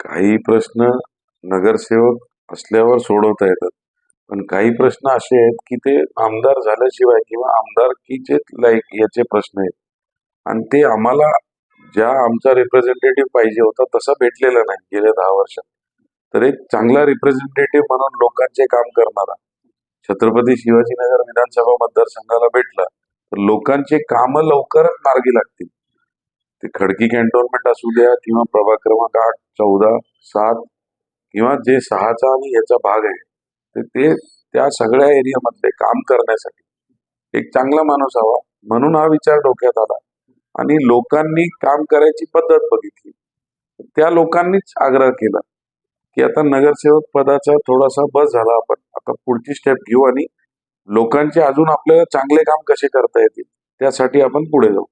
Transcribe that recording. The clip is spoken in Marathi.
काही प्रश्न नगरसेवक असल्यावर सोडवता येतात. पण काही प्रश्न असे आहेत की ते आमदार झाल्याशिवाय किंवा आमदारकीचे लाईक याचे प्रश्न आहेत. आणि ते आम्हाला ज्या आमचा रिप्रेझेंटेटिव्ह पाहिजे होता तसा भेटलेला नाही गेल्या दहा वर्षात. तर एक चांगला रिप्रेझेंटेटिव्ह म्हणून लोकांचे काम करणारा छत्रपती शिवाजीनगर विधानसभा मतदारसंघाला भेटला तर लोकांचे कामं लवकरच मार्गी लागतील. ते खडकी कॅन्टोन्मेंट असू द्या किंवा प्रभाग क्रमांक आठ चौदा सात किंवा जे सहाचा आणि याचा भाग आहे तर ते त्या सगळ्या एरियामधले काम करण्यासाठी एक चांगला माणूस हवा म्हणून हा विचार डोक्यात आला. आणि लोकांनी काम करायची पद्धत बघितली. त्या लोकांनीच आग्रह केला की आता नगरसेवक पदाचा थोडासा बस झाला आपण. आता पुढची स्टेप घेऊ आणि लोकांचे अजून आपल्याला चांगले काम कसे करता येतील त्यासाठी आपण पुढे जाऊ.